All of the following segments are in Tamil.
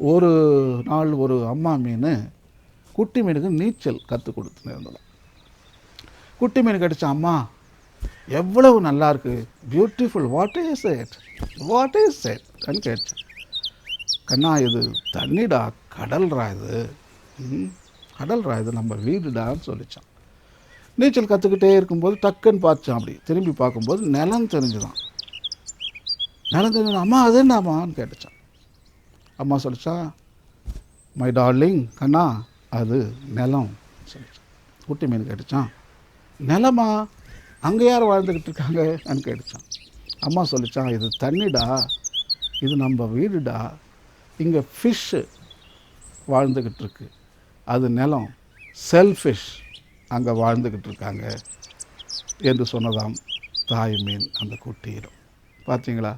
ஒரு நாள் ஒரு அம்மா மீன் குட்டி மீனுக்கு நீச்சல் கற்றுக் கொடுத்துன்னு இருந்தோம் குட்டி மீன் கிடச்ச அம்மா எவ்வளவு நல்லா இருக்கு. Beautiful what is it what is it கண் கேட்டேன் கண்ணா இது தண்ணிடா கடல்ரா இது. ம், கடல்ரா இது நம்ம வீடுடான்னு சொல்லித்தான் நீச்சல் கற்றுக்கிட்டே இருக்கும்போது டக்குன்னு பார்த்தான் அப்படி. திரும்பி பார்க்கும்போது நிலம் தெரிஞ்சுதான். நிலம் தெரிஞ்சு அம்மா அது என்னம்மான்னு கேட்டுச்சான். அம்மா சொல்லிச்சான் மை டார்லிங் கண்ணா அது நிலம். சொல்லிச்சான் குட்டி மீன் கேட்டுச்சான் நிலமா? அங்கே யார் வாழ்ந்துக்கிட்டு இருக்காங்கன்னு கேட்டுச்சான் அம்மா சொல்லிச்சான் இது தண்ணிடா இது நம்ம வீடுடா. இங்கே ஃபிஷ்ஷு வாழ்ந்துக்கிட்டு இருக்கு. அது நிலம். செல்ஃபிஷ் அங்கே வாழ்ந்துக்கிட்டு இருக்காங்க. என்று சொன்னதாம் தாய் மீன் அந்த குட்டியிடம். பார்த்தீங்களா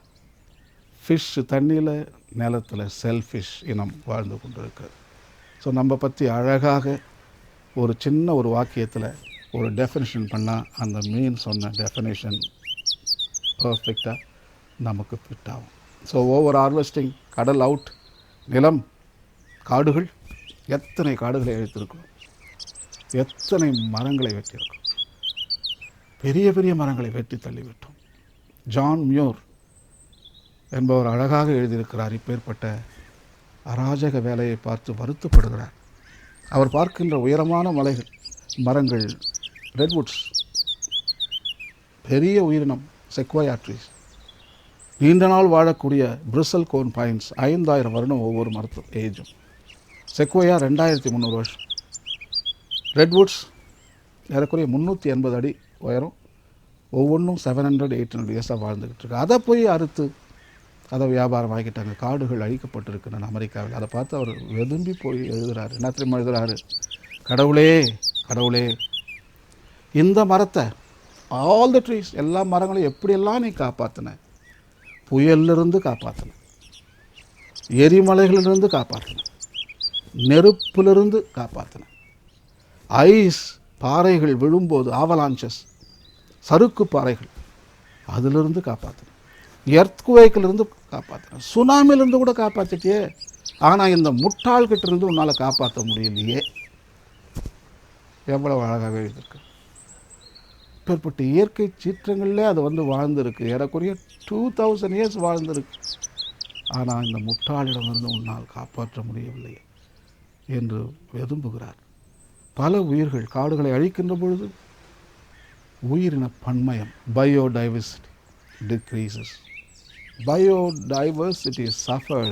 ஃபிஷ் தண்ணியில் நிலத்தில் செல்ஃபிஷ் இனம் வாழ்ந்து கொண்டு ஸோ நம்ம பற்றி அழகாக ஒரு சின்ன ஒரு வாக்கியத்தில் ஒரு டெஃபினேஷன் பண்ணால் அந்த மீன் சொன்ன டெஃபினேஷன் பர்ஃபெக்டாக நமக்கு ஃபிட் ஆகும். ஸோ ஓவர் ஹார்வெஸ்டிங் கடல் அவுட் நிலம் காடுகள் எத்தனை காடுகளை அழித்திருக்கிறோம் எத்தனை மரங்களை வெட்டியிருக்கிறோம்? பெரிய பெரிய மரங்களை வெட்டி தள்ளிவிட்டோம். ஜான் மியூர் என்பவர் அழகாக எழுதியிருக்கிறார். இப்பேற்பட்ட அராஜக வேலையை பார்த்து வருத்தப்படுகிறார். அவர் பார்க்கின்ற உயரமான மலைகள் மரங்கள் ரெட்வுட்ஸ் பெரிய உயிரினம் செக்வாயா ட்ரீஸ் நீண்ட நாள் வாழக்கூடிய பிரிசல் கோன் பைன்ஸ் ஐந்தாயிரம் வருடம் ஒவ்வொரு மரத்து ஏஜும். செக்வோயா ரெண்டாயிரத்தி முந்நூறு வருஷம். ரெட்வுட்ஸ் ஏறக்குறைய முந்நூற்றி எண்பது அடி உயரம் ஒவ்வொன்றும் செவன் ஹண்ட்ரட் எயிட் ஹண்ட்ரட் இயர்ஸாக வாழ்ந்துக்கிட்டு இருக்கு. அதை போய் அறுத்து அதை வியாபாரம் ஆகிட்டாங்க காடுகள் அழிக்கப்பட்டிருக்கின்றன அமெரிக்காவில். அதை பார்த்து அவர் வெதும்பி போய் எழுதுகிறாரு என்ன திரும்ப எழுதுறாரு? கடவுளே கடவுளே இந்த மரத்தை ஆல் த ட்ரீஸ் எல்லா மரங்களையும் எப்படியெல்லாம் நீ காப்பாற்றின புயல்லிருந்து காப்பாற்றின எரிமலைகளிலிருந்து காப்பாற்றின நெருப்பிலிருந்து காப்பாற்றின ஐஸ் பாறைகள் விழும்போது ஆவலான்சஸ் சறுக்கு பாறைகள் அதிலிருந்து காப்பாற்றின எர்த்குவேக்கிலிருந்து காப்பாற்றுறேன் சுனாமிலிருந்து கூட காப்பாற்றிட்டியே ஆனால் இந்த முட்டாள்கிட்ட இருந்து உன்னால் காப்பாற்ற முடியலையே. எவ்வளவு அழகாக எழுதியிருக்கு. இப்பேற்பட்ட இயற்கை சீற்றங்களில் அது வந்து வாழ்ந்திருக்கு. ஏறக்குறைய டூ தௌசண்ட் இயர்ஸ் வாழ்ந்திருக்கு. ஆனால் இந்த முட்டாளிடமிருந்து உன்னால் காப்பாற்ற முடியவில்லை என்று வெதும்புகிறார் பல உயிர்கள் காடுகளை அழிக்கின்ற பொழுது உயிரின பன்மயம் பயோடைவர்சிட்டி டிக்ரீசஸ் பயோடைவர்சிட்டி சஃபர்ஸ்